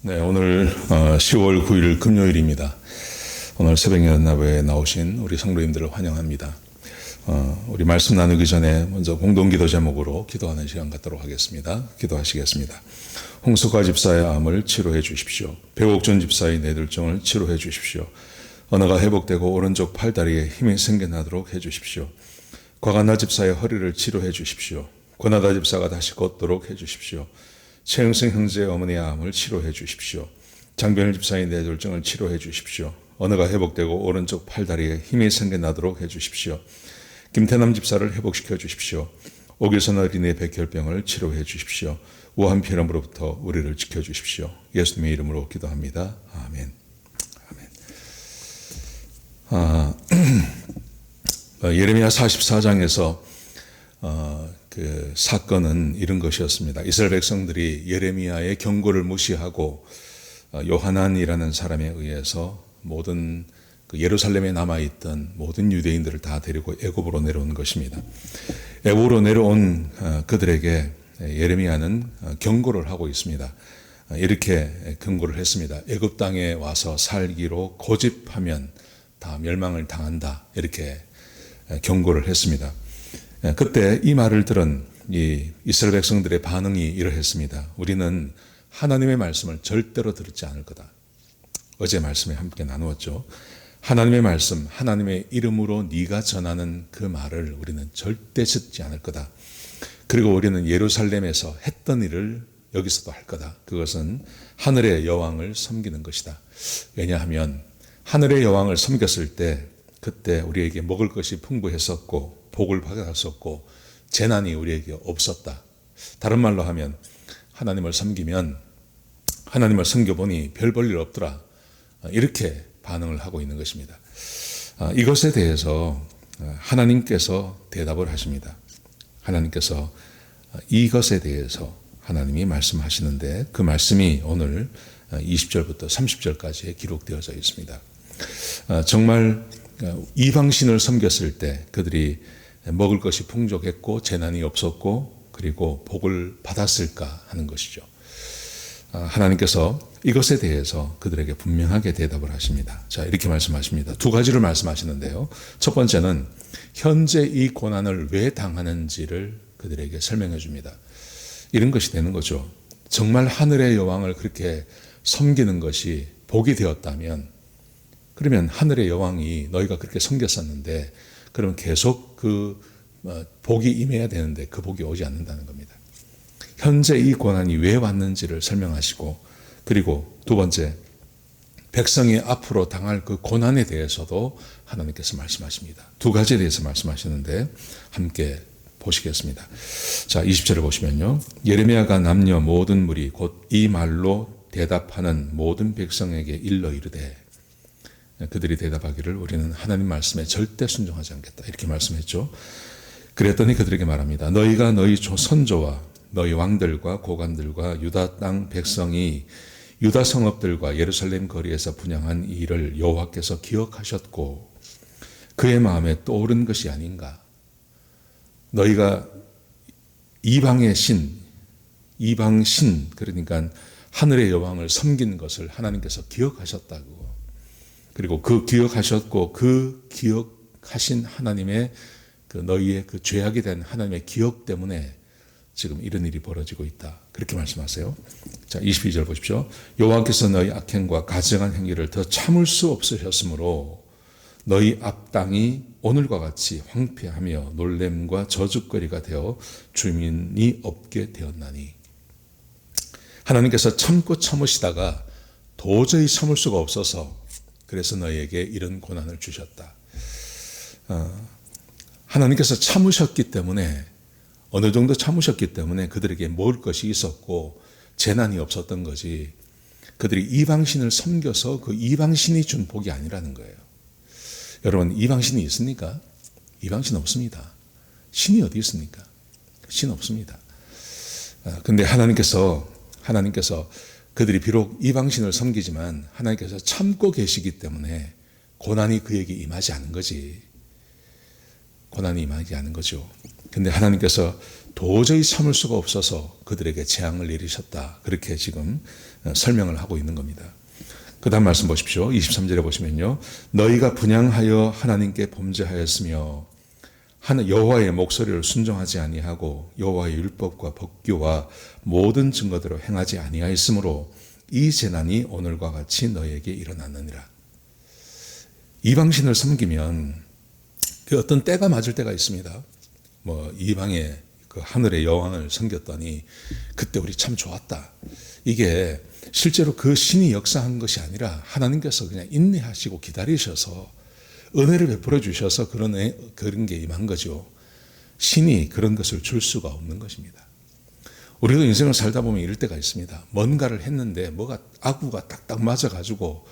네, 오늘 10월 9일 금요일입니다. 오늘 새벽 연합에 나오신 우리 성도님들을 환영합니다. 어, 우리 말씀 나누기 전에 먼저 공동기도 제목으로 기도하는 시간 갖도록 하겠습니다. 기도하시겠습니다. 홍수가 집사의 암을 치료해 주십시오. 배옥준 집사의 뇌들증을 치료해 주십시오. 언어가 회복되고 오른쪽 팔다리에 힘이 생겨나도록 해 주십시오. 과간나 집사의 허리를 치료해 주십시오. 권하다 집사가 다시 걷도록 해 주십시오. 최영승 형제의 어머니의 암을 치료해 주십시오. 장변일 집사의 뇌졸증을 치료해 주십시오. 언어가 회복되고 오른쪽 팔다리에 힘이 생겨나도록 해 주십시오. 김태남 집사를 회복시켜 주십시오. 오길선 어린이의 백혈병을 치료해 주십시오. 우한 피렴으로부터 우리를 지켜 주십시오. 예수님의 이름으로 기도합니다. 아멘. 아멘. 아, 예레미야 44장에서 어, 그 사건은 이런 것이었습니다. 이스라엘 백성들이 예레미야의 경고를 무시하고 어, 요하난이라는 사람에 의해서 모든 그 예루살렘에 남아 있던 모든 유대인들을 다 데리고 애굽으로 내려온 것입니다. 애굽으로 내려온 어, 그들에게 예레미야는 어, 경고를 하고 있습니다. 이렇게 경고를 했습니다. 애굽 땅에 와서 살기로 고집하면 다 멸망을 당한다. 이렇게 경고를 했습니다. 그때 이 말을 들은 이 이스라엘 백성들의 반응이 이러했습니다. 우리는 하나님의 말씀을 절대로 듣지 않을 거다. 어제 말씀에 함께 나누었죠. 하나님의 말씀, 하나님의 이름으로 네가 전하는 그 말을 우리는 절대 듣지 않을 거다. 그리고 우리는 예루살렘에서 했던 일을 여기서도 할 거다. 그것은 하늘의 여왕을 섬기는 것이다. 왜냐하면 하늘의 여왕을 섬겼을 때 그때 우리에게 먹을 것이 풍부했었고 복을 받았었고 재난이 우리에게 없었다. 다른 말로 하면 하나님을 섬기면 하나님을 섬겨보니 별 볼 일 없더라. 이렇게 반응을 하고 있는 것입니다. 아, 이것에 대해서 하나님께서 대답을 하십니다. 하나님께서 이것에 대해서 하나님이 말씀하시는데 그 말씀이 오늘 20절부터 30절까지 기록되어져 있습니다. 아, 정말 이방신을 섬겼을 때 그들이 먹을 것이 풍족했고 재난이 없었고 그리고 복을 받았을까 하는 것이죠. 아, 하나님께서 이것에 대해서 그들에게 분명하게 대답을 하십니다. 자, 이렇게 말씀하십니다. 두 가지를 말씀하시는데요. 첫 번째는 현재 이 고난을 왜 당하는지를 그들에게 설명해 줍니다. 이런 것이 되는 거죠. 정말 하늘의 여왕을 그렇게 섬기는 것이 복이 되었다면 그러면 하늘의 여왕이 너희가 그렇게 섬겼었는데 그러면 계속 그 어, 복이 임해야 되는데 그 복이 오지 않는다는 겁니다. 현재 이 고난이 왜 왔는지를 설명하시고 그리고 두 번째 백성이 앞으로 당할 그 고난에 대해서도 하나님께서 말씀하십니다. 두 가지에 대해서 말씀하시는데 함께 보시겠습니다. 자, 20절을 보시면요. 예레미야가 남녀 모든 무리 곧 이 말로 대답하는 모든 백성에게 일러 이르되 그들이 대답하기를 우리는 하나님 말씀에 절대 순종하지 않겠다. 이렇게 말씀했죠. 그랬더니 그들에게 말합니다. 너희가 너희 선조와 너희 왕들과 고관들과 유다 땅 백성이 유다 성읍들과 예루살렘 거리에서 분양한 일을 여호와께서 기억하셨고 그의 마음에 떠오른 것이 아닌가. 너희가 이방의 신, 이방 신, 그러니까 하늘의 여왕을 섬긴 것을 하나님께서 기억하셨다고. 그리고 그 기억하셨고 그 기억하신 하나님의 그 너희의 그 죄악이 된 하나님의 기억 때문에 지금 이런 일이 벌어지고 있다. 그렇게 말씀하세요. 자, 22절 보십시오. 여호와께서 너희 악행과 가증한 행위를 더 참을 수 없으셨으므로 너희 앞 땅이 오늘과 같이 황폐하며 놀램과 저주거리가 되어 주민이 없게 되었나니 하나님께서 참고 참으시다가 도저히 참을 수가 없어서 그래서 너희에게 이런 고난을 주셨다. 어, 하나님께서 참으셨기 때문에 어느 정도 참으셨기 때문에 그들에게 먹을 것이 있었고 재난이 없었던 거지. 그들이 이방신을 섬겨서 그 이방신이 준 복이 아니라는 거예요. 여러분 이방신이 있습니까? 이방신 없습니다. 신이 어디 있습니까? 신 없습니다. 어, 근데 하나님께서 하나님께서 그들이 비록 이방신을 섬기지만 하나님께서 참고 계시기 때문에 고난이 그에게 임하지 않은 거지. 고난이 임하지 않은 거죠. 근데 하나님께서 도저히 참을 수가 없어서 그들에게 재앙을 내리셨다. 그렇게 지금 어, 설명을 하고 있는 겁니다. 그 다음 말씀 보십시오. 23절에 보시면요. 너희가 분양하여 하나님께 범죄하였으며 하나 여호와의 목소리를 순종하지 아니하고 여호와의 율법과 법규와 모든 증거대로 행하지 아니하였으므로 이 재난이 오늘과 같이 너희에게 일어났느니라. 이방신을 섬기면 그 어떤 때가 맞을 때가 있습니다. 뭐 이방의 그 하늘의 여왕을 섬겼더니 그때 우리 참 좋았다. 이게 실제로 그 신이 역사한 것이 아니라 하나님께서 그냥 인내하시고 기다리셔서 은혜를 베풀어 주셔서 그런 애, 그런 게 임한 거죠. 신이 그런 것을 줄 수가 없는 것입니다. 우리도 인생을 살다 보면 이럴 때가 있습니다. 뭔가를 했는데 뭐가 아구가 딱딱 맞아가지고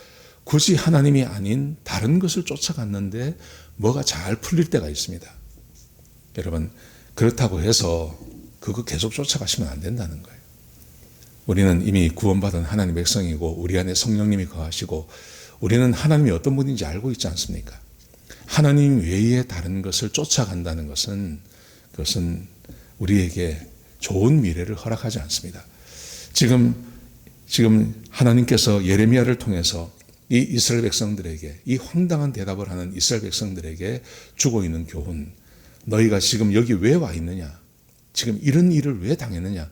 굳이 하나님이 아닌 다른 것을 쫓아갔는데 뭐가 잘 풀릴 때가 있습니다. 여러분 그렇다고 해서 그거 계속 쫓아가시면 안 된다는 거예요. 우리는 이미 구원받은 하나님 백성이고 우리 안에 성령님이 거하시고 우리는 하나님이 어떤 분인지 알고 있지 않습니까? 하나님 외에 다른 것을 쫓아간다는 것은 그것은 우리에게 좋은 미래를 허락하지 않습니다. 지금 지금 하나님께서 예레미야를 통해서 이 이스라엘 백성들에게 이 황당한 대답을 하는 이스라엘 백성들에게 주고 있는 교훈 너희가 지금 여기 왜 와 있느냐? 지금 이런 일을 왜 당했느냐?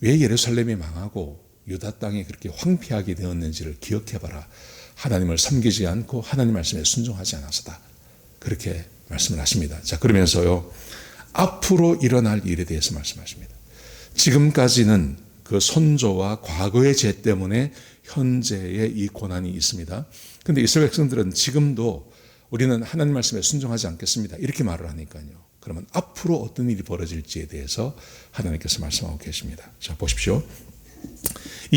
왜 예루살렘이 망하고 유다 땅이 그렇게 황폐하게 되었는지를 기억해 봐라. 하나님을 섬기지 않고 하나님 말씀에 순종하지 않아서다. 그렇게 말씀을 하십니다. 자, 그러면서요. 앞으로 일어날 일에 대해서 말씀하십니다. 지금까지는 그 선조와 과거의 죄 때문에 현재의 이 고난이 있습니다. 근데 이스라엘 백성들은 지금도 우리는 하나님 말씀에 순종하지 않겠습니다. 이렇게 말을 하니까요. 그러면 앞으로 어떤 일이 벌어질지에 대해서 하나님께서 말씀하고 계십니다. 자, 보십시오.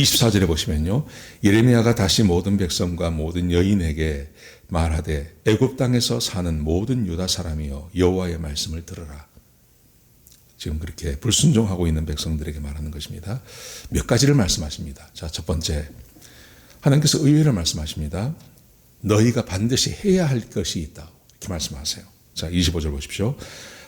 24절에 보시면요. 예레미야가 다시 모든 백성과 모든 여인에게 말하되 애굽 땅에서 사는 모든 유다 사람이여 여호와의 말씀을 들으라. 지금 그렇게 불순종하고 있는 백성들에게 말하는 것입니다. 몇 가지를 말씀하십니다. 자, 첫 번째. 하나님께서 의외를 말씀하십니다. 너희가 반드시 해야 할 것이 있다. 이렇게 말씀하세요. 자, 25절 보십시오.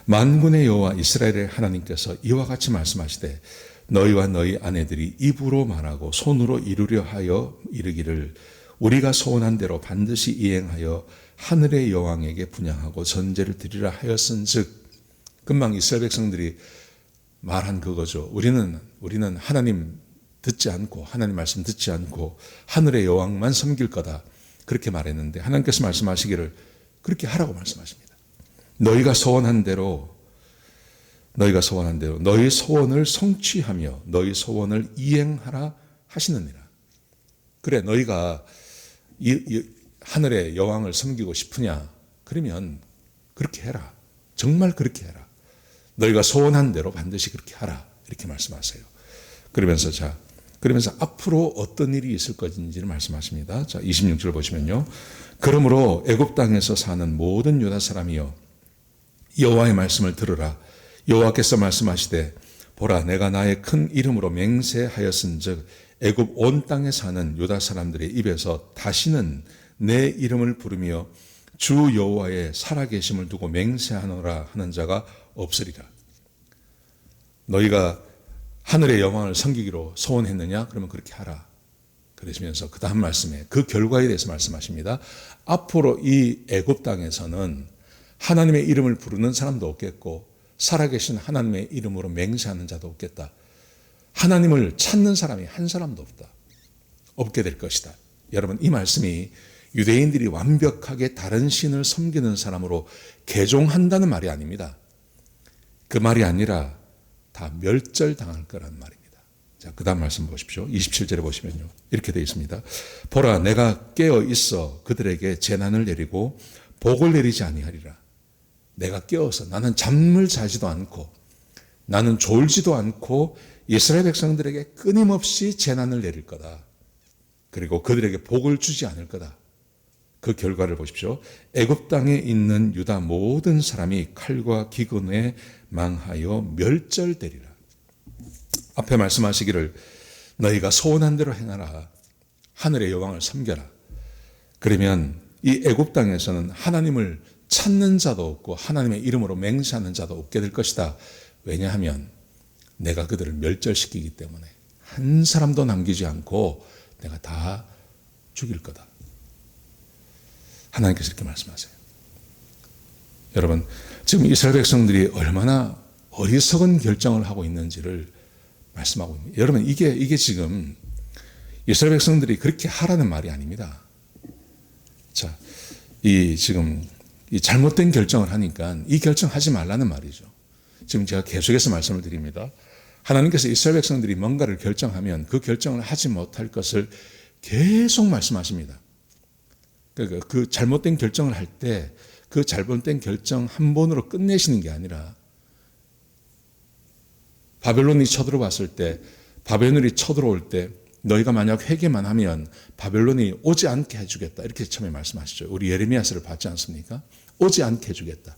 만군의 여호와 이스라엘의 하나님께서 이와 같이 말씀하시되 너희와 너희 아내들이 입으로 말하고 손으로 이루려 하여 이르기를 우리가 소원한 대로 반드시 이행하여 하늘의 여왕에게 분양하고 전제를 드리라 하였은즉 금방 이스라엘 백성들이 말한 그거죠. 우리는 우리는 하나님 듣지 않고 하나님 말씀 듣지 않고 하늘의 여왕만 섬길 거다. 그렇게 말했는데 하나님께서 말씀하시기를 그렇게 하라고 말씀하십니다. 너희가 소원한 대로 너희가 소원한 대로 너희 소원을 성취하며 너희 소원을 이행하라 하시느니라. 그래 너희가 이, 이 하늘의 여왕을 섬기고 싶으냐? 그러면 그렇게 해라. 정말 그렇게 해라. 너희가 소원한 대로 반드시 그렇게 하라. 이렇게 말씀하세요. 그러면서 자, 그러면서 앞으로 어떤 일이 있을 것인지를 말씀하십니다. 자, 26절 보시면요. 그러므로 애굽 땅에서 사는 모든 유다 사람이여 여호와의 말씀을 들으라. 여호와께서 말씀하시되 보라 내가 나의 큰 이름으로 맹세하였은즉 애굽 온 땅에 사는 유다 사람들의 입에서 다시는 내 이름을 부르며 주 여호와의 살아계심을 두고 맹세하노라 하는 자가 없으리라. 너희가 하늘의 영광을 섬기기로 소원했느냐? 그러면 그렇게 하라. 그러시면서 그 다음 말씀에 그 결과에 대해서 말씀하십니다. 앞으로 이 애굽 땅에서는 하나님의 이름을 부르는 사람도 없겠고 살아계신 하나님의 이름으로 맹세하는 자도 없겠다. 하나님을 찾는 사람이 한 사람도 없다. 없게 될 것이다. 여러분 이 말씀이 유대인들이 완벽하게 다른 신을 섬기는 사람으로 개종한다는 말이 아닙니다. 그 말이 아니라 다 멸절당할 거란 말입니다. 자, 그 다음 말씀 보십시오. 27절에 보시면요. 이렇게 되어 있습니다. 보라, 내가 깨어 있어 그들에게 재난을 내리고 복을 내리지 아니하리라. 내가 깨어서 나는 잠을 자지도 않고 나는 졸지도 않고 이스라엘 백성들에게 끊임없이 재난을 내릴 거다. 그리고 그들에게 복을 주지 않을 거다. 그 결과를 보십시오. 애굽 땅에 있는 유다 모든 사람이 칼과 기근에 망하여 멸절되리라. 앞에 말씀하시기를 너희가 소원한 대로 행하라. 하늘의 여왕을 섬겨라. 그러면 이 애굽 땅에서는 하나님을 찾는 자도 없고 하나님의 이름으로 맹세하는 자도 없게 될 것이다. 왜냐하면 내가 그들을 멸절시키기 때문에 한 사람도 남기지 않고 내가 다 죽일 거다. 하나님께서 이렇게 말씀하세요. 여러분, 지금 이스라엘 백성들이 얼마나 어리석은 결정을 하고 있는지를 말씀하고 있습니다. 여러분, 이게, 이게 지금 이스라엘 백성들이 그렇게 하라는 말이 아닙니다. 자, 이 지금 이 잘못된 결정을 하니까 이 결정 하지 말라는 말이죠. 지금 제가 계속해서 말씀을 드립니다. 하나님께서 이스라엘 백성들이 뭔가를 결정하면 그 결정을 하지 못할 것을 계속 말씀하십니다. 그러니까 그 잘못된 결정을 할 때 그 잘못된 결정 한 번으로 끝내시는 게 아니라 바벨론이 쳐들어왔을 때 바벨론이 쳐들어올 때 너희가 만약 회개만 하면 바벨론이 오지 않게 해주겠다 이렇게 처음에 말씀하시죠. 우리 예레미야서를 봤지 않습니까? 오지 않게 해주겠다.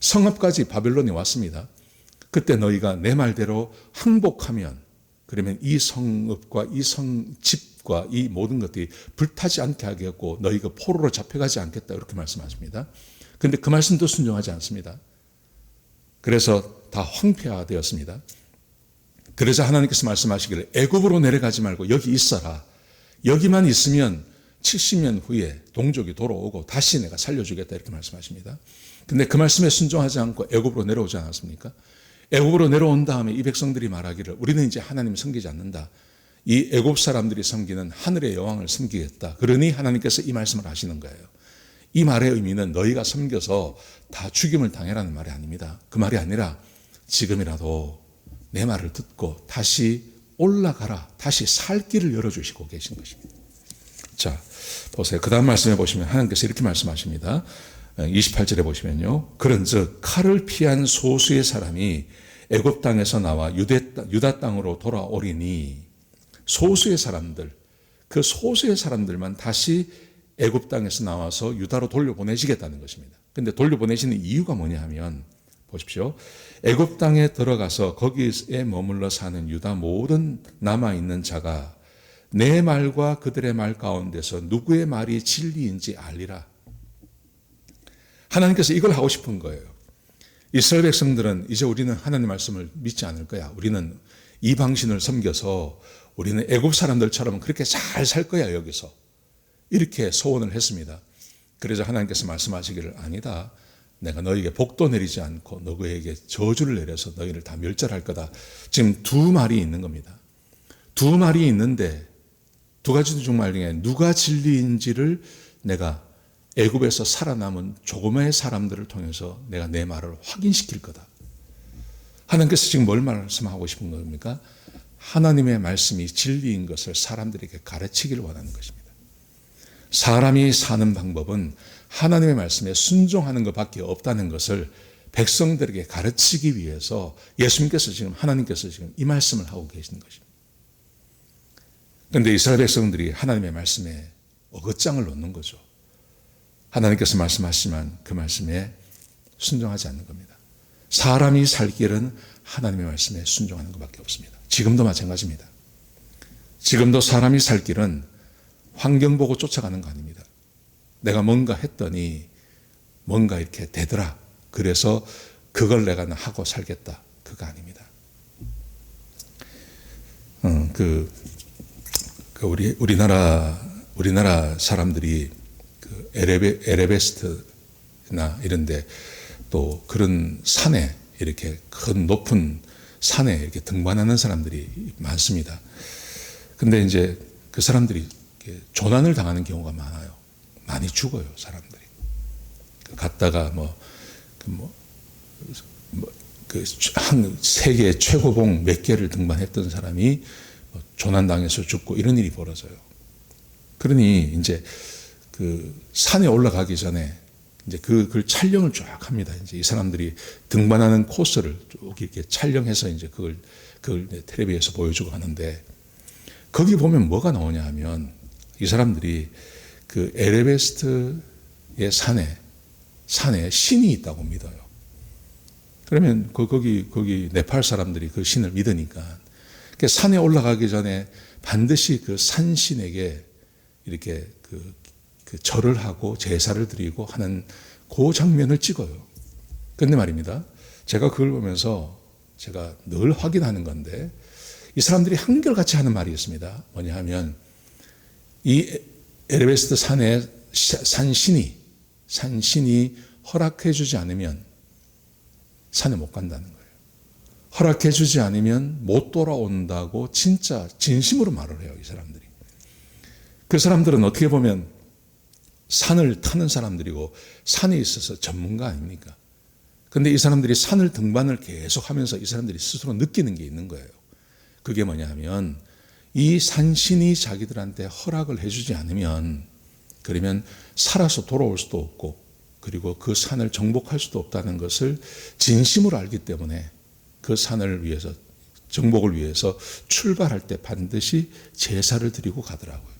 성읍까지 바벨론이 왔습니다. 그때 너희가 내 말대로 항복하면 그러면 이 성읍과 이 성집과 이 모든 것들이 불타지 않게 하겠고 너희가 포로로 잡혀가지 않겠다 이렇게 말씀하십니다. 근데 그 말씀도 순종하지 않습니다. 그래서 다 황폐화되었습니다. 그래서 하나님께서 말씀하시기를 애굽으로 내려가지 말고 여기 있어라. 여기만 있으면 70년 후에 동족이 돌아오고 다시 내가 살려주겠다 이렇게 말씀하십니다. 근데 그 말씀에 순종하지 않고 애굽으로 내려오지 않았습니까? 애굽으로 내려온 다음에 이 백성들이 말하기를 우리는 이제 하나님을 섬기지 않는다. 이 애굽 사람들이 섬기는 하늘의 여왕을 섬기겠다. 그러니 하나님께서 이 말씀을 하시는 거예요. 이 말의 의미는 너희가 섬겨서 다 죽임을 당해라는 말이 아닙니다. 그 말이 아니라 지금이라도 내 말을 듣고 다시 올라가라. 다시 살 길을 열어주시고 계신 것입니다. 자, 보세요. 그 다음 말씀해 보시면 하나님께서 이렇게 말씀하십니다. 28절에 보시면요. 그런 즉 칼을 피한 소수의 사람이 애굽 땅에서 나와 유대, 유다 땅으로 돌아오리니 소수의 사람들, 그 소수의 사람들만 다시 애굽 땅에서 나와서 유다로 돌려보내시겠다는 것입니다. 근데 돌려보내시는 이유가 뭐냐 하면 보십시오. 애굽 땅에 들어가서 거기에 머물러 사는 유다 모든 남아 있는 자가 내 말과 그들의 말 가운데서 누구의 말이 진리인지 알리라. 하나님께서 이걸 하고 싶은 거예요. 이스라엘 백성들은 이제 우리는 하나님 말씀을 믿지 않을 거야. 우리는 이 방신을 섬겨서 우리는 애굽 사람들처럼 그렇게 잘 살 거야 여기서. 이렇게 소원을 했습니다. 그래서 하나님께서 말씀하시기를 아니다. 내가 너에게 복도 내리지 않고 너희에게 저주를 내려서 너희를 다 멸절할 거다. 지금 두 말이 있는 겁니다. 두 말이 있는데 두 가지 중말 중에 누가 진리인지를 내가 애굽에서 살아남은 조금의 사람들을 통해서 내가 내 말을 확인시킬 거다. 하나님께서 지금 뭘 말씀하고 싶은 겁니까? 하나님의 말씀이 진리인 것을 사람들에게 가르치기를 원하는 것입니다. 사람이 사는 방법은 하나님의 말씀에 순종하는 것밖에 없다는 것을 백성들에게 가르치기 위해서 예수님께서 지금 하나님께서 지금 이 말씀을 하고 계시는 것입니다. 그런데 이스라엘 백성들이 하나님의 말씀에 어긋장을 놓는 거죠. 하나님께서 말씀하시지만 그 말씀에 순종하지 않는 겁니다. 사람이 살 길은 하나님의 말씀에 순종하는 것밖에 없습니다. 지금도 마찬가지입니다. 지금도 사람이 살 길은 환경 보고 쫓아가는 거 아닙니다. 내가 뭔가 했더니 뭔가 이렇게 되더라. 그래서 그걸 내가 하고 살겠다. 그거 아닙니다. 음, 그, 그 우리 우리나라 우리나라 사람들이 그 에레베, 에레베스트나 이런데 또 그런 산에 이렇게 큰 높은 산에 이렇게 등반하는 사람들이 많습니다. 근데 이제 그 사람들이 조난을 당하는 경우가 많아요. 많이 죽어요, 사람들이. 갔다가 뭐, 그 뭐, 뭐, 그, 한 세계 최고봉 몇 개를 등반했던 사람이 뭐 조난당해서 죽고 이런 일이 벌어져요. 그러니 이제 그 산에 올라가기 전에 이제 그, 그 촬영을 쫙 합니다. 이제 이 사람들이 등반하는 코스를 쭉 이렇게 촬영해서 이제 그걸, 그걸 텔레비에서 보여주고 하는데 거기 보면 뭐가 나오냐 하면 이 사람들이 그 에레베스트의 산에 산에 신이 있다고 믿어요. 그러면 그 거기 거기 네팔 사람들이 그 신을 믿으니까 그 산에 올라가기 전에 반드시 그 산신에게 이렇게 그, 그 절을 하고 제사를 드리고 하는 그 장면을 찍어요. 근데 말입니다. 제가 그걸 보면서 제가 늘 확인하는 건데 이 사람들이 한결같이 하는 말이 있습니다. 뭐냐 하면 이 에베레스트 산에 산신이 산신이 허락해 주지 않으면 산에 못 간다는 거예요. 허락해 주지 않으면 못 돌아온다고 진짜 진심으로 말을 해요, 이 사람들이. 그 사람들은 어떻게 보면 산을 타는 사람들이고 산에 있어서 전문가 아닙니까? 근데 이 사람들이 산을 등반을 계속 하면서 이 사람들이 스스로 느끼는 게 있는 거예요. 그게 뭐냐 하면 이 산신이 자기들한테 허락을 해주지 않으면 그러면 살아서 돌아올 수도 없고 그리고 그 산을 정복할 수도 없다는 것을 진심으로 알기 때문에 그 산을 위해서 정복을 위해서 출발할 때 반드시 제사를 드리고 가더라고요.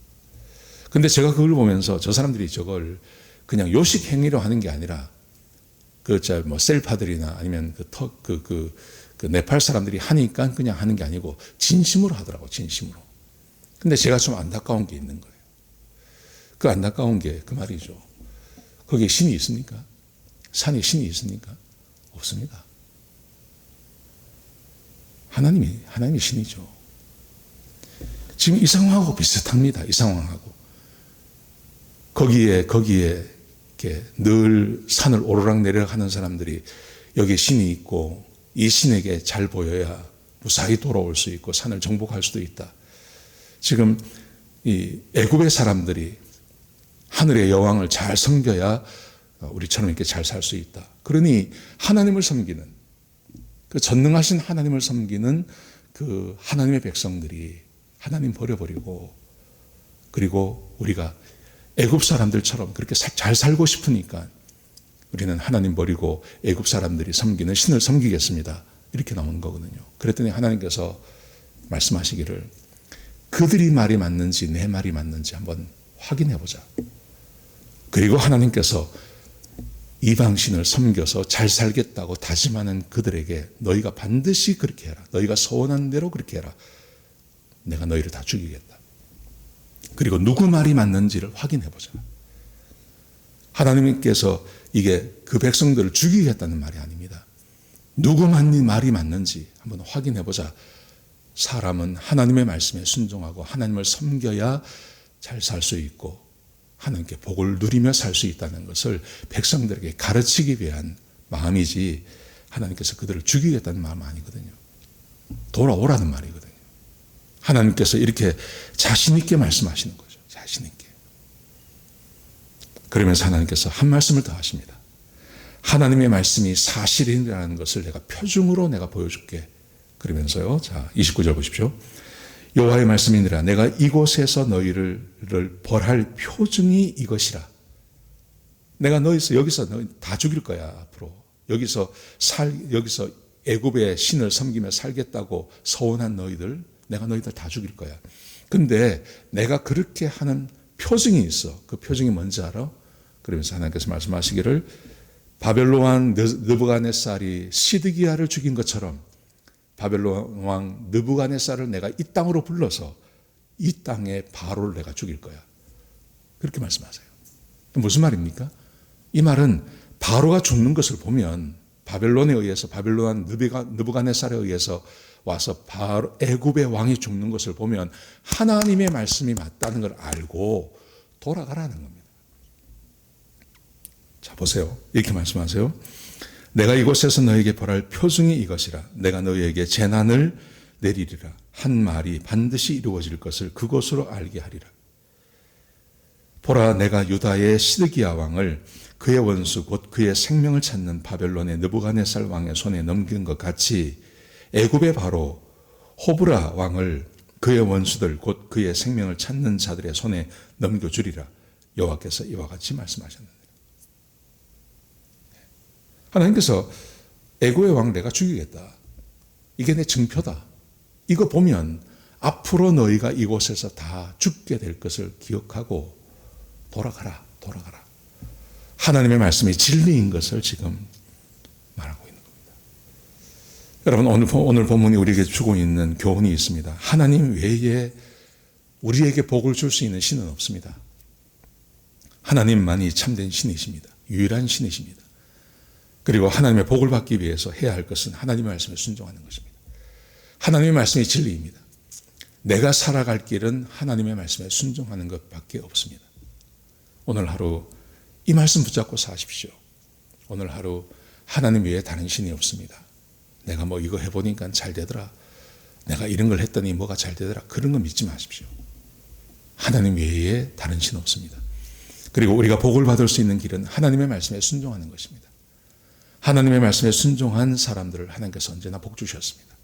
근데 제가 그걸 보면서 저 사람들이 저걸 그냥 요식 행위로 하는 게 아니라 그뭐 셀파들이나 아니면 그터그 그, 그, 그 네팔 사람들이 하니까 그냥 하는 게 아니고 진심으로 하더라고 진심으로. 근데 제가 좀 안타까운 게 있는 거예요. 그 안타까운 게 그 말이죠. 거기에 신이 있습니까? 산에 신이 있습니까? 없습니다. 하나님이 하나님이 신이죠. 지금 이 상황하고 비슷합니다. 이 상황하고 거기에 거기에 이렇게 늘 산을 오르락 내리락 하는 사람들이 여기에 신이 있고 이 신에게 잘 보여야 무사히 돌아올 수 있고 산을 정복할 수도 있다. 지금 이 애굽의 사람들이 하늘의 여왕을 잘 섬겨야 우리처럼 이렇게 잘 살 수 있다. 그러니 하나님을 섬기는 그 전능하신 하나님을 섬기는 그 하나님의 백성들이 하나님 버려버리고 그리고 우리가 애굽 사람들처럼 그렇게 잘 살고 싶으니까 우리는 하나님 버리고 애굽 사람들이 섬기는 신을 섬기겠습니다. 이렇게 나오는 거거든요. 그랬더니 하나님께서 말씀하시기를 그들이 말이 맞는지 내 말이 맞는지 한번 확인해 보자. 그리고 하나님께서 이방신을 섬겨서 잘 살겠다고 다짐하는 그들에게 너희가 반드시 그렇게 해라. 너희가 소원한 대로 그렇게 해라. 내가 너희를 다 죽이겠다. 그리고 누구 말이 맞는지를 확인해 보자. 하나님께서 이게 그 백성들을 죽이겠다는 말이 아닙니다. 누구 말이 맞는지 한번 확인해 보자. 사람은 하나님의 말씀에 순종하고 하나님을 섬겨야 잘 살 수 있고 하나님께 복을 누리며 살 수 있다는 것을 백성들에게 가르치기 위한 마음이지 하나님께서 그들을 죽이겠다는 마음 아니거든요. 돌아오라는 말이거든요. 하나님께서 이렇게 자신있게 말씀하시는 거죠. 자신있게. 그러면서 하나님께서 한 말씀을 더 하십니다. 하나님의 말씀이 사실이라는 것을 내가 표중으로 내가 보여줄게. 그러면서요. 자, 29절 보십시오. 여호와의 말씀이니라 내가 이곳에서 너희를 벌할 표징이 이것이라. 내가 너희서 여기서 너희 다 죽일 거야 앞으로. 여기서 살 여기서 애굽의 신을 섬기며 살겠다고 서원한 너희들 내가 너희들 다 죽일 거야. 근데 내가 그렇게 하는 표징이 있어. 그 표징이 뭔지 알아? 그러면서 하나님께서 말씀하시기를 바벨론 왕 느부갓네살이 시드기야를 죽인 것처럼 바벨론 왕 느부갓네살을 내가 이 땅으로 불러서 이 땅에 바로를 내가 죽일 거야. 그렇게 말씀하세요. 무슨 말입니까? 이 말은 바로가 죽는 것을 보면 바벨론에 의해서 바벨론 느부갓네살에 의해서 와서 바로 애굽의 왕이 죽는 것을 보면 하나님의 말씀이 맞다는 걸 알고 돌아가라는 겁니다. 자 보세요. 이렇게 말씀하세요. 내가 이곳에서 너에게 벌할 표징이 이것이라. 내가 너희에게 재난을 내리리라. 한 말이 반드시 이루어질 것을 그곳으로 알게 하리라. 보라, 내가 유다의 시드기야 왕을 그의 원수 곧 그의 생명을 찾는 바벨론의 느부갓네살 왕의 손에 넘긴 것 같이 애굽의 바로 호브라 왕을 그의 원수들 곧 그의 생명을 찾는 자들의 손에 넘겨주리라. 여호와께서 이와 같이 말씀하셨는데. 하나님께서 애고의 왕 내가 죽이겠다. 이게 내 증표다. 이거 보면 앞으로 너희가 이곳에서 다 죽게 될 것을 기억하고 돌아가라, 돌아가라. 하나님의 말씀이 진리인 것을 지금 말하고 있는 겁니다. 여러분, 오늘, 오늘 본문이 우리에게 주고 있는 교훈이 있습니다. 하나님 외에 우리에게 복을 줄 수 있는 신은 없습니다. 하나님만이 참된 신이십니다. 유일한 신이십니다. 그리고 하나님의 복을 받기 위해서 해야 할 것은 하나님의 말씀에 순종하는 것입니다. 하나님의 말씀이 진리입니다. 내가 살아갈 길은 하나님의 말씀에 순종하는 것밖에 없습니다. 오늘 하루 이 말씀 붙잡고 사십시오. 오늘 하루 하나님 외에 다른 신이 없습니다. 내가 뭐 이거 해보니까 잘 되더라. 내가 이런 걸 했더니 뭐가 잘 되더라. 그런 거 믿지 마십시오. 하나님 외에 다른 신 없습니다. 그리고 우리가 복을 받을 수 있는 길은 하나님의 말씀에 순종하는 것입니다. 하나님의 말씀에 순종한 사람들을 하나님께서 언제나 복 주셨습니다.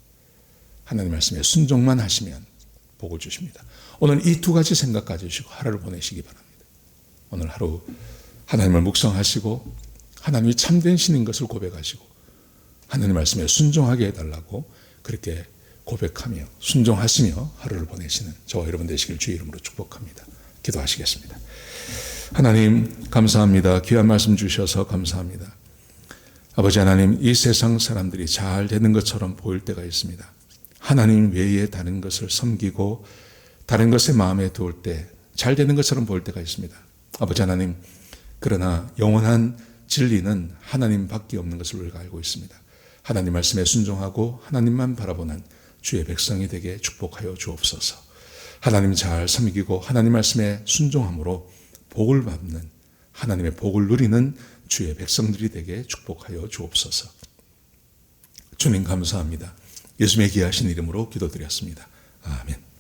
하나님 말씀에 순종만 하시면 복을 주십니다. 오늘 이 두 가지 생각 가지시고 하루를 보내시기 바랍니다. 오늘 하루 하나님을 묵상하시고 하나님이 참된 신인 것을 고백하시고 하나님 말씀에 순종하게 해달라고 그렇게 고백하며 순종하시며 하루를 보내시는 저와 여러분 되시길 주의 이름으로 축복합니다. 기도하시겠습니다. 하나님 감사합니다. 귀한 말씀 주셔서 감사합니다. 아버지 하나님 이 세상 사람들이 잘 되는 것처럼 보일 때가 있습니다. 하나님 외에 다른 것을 섬기고 다른 것에 마음에 두을 때 잘 되는 것처럼 보일 때가 있습니다. 아버지 하나님 그러나 영원한 진리는 하나님 밖에 없는 것을 우리가 알고 있습니다. 하나님 말씀에 순종하고 하나님만 바라보는 주의 백성이 되게 축복하여 주옵소서. 하나님 잘 섬기고 하나님 말씀에 순종함으로 복을 받는 하나님의 복을 누리는 주의 백성들이 되게 축복하여 주옵소서. 주님 감사합니다. 예수님의 귀하신 이름으로 기도드렸습니다. 아멘.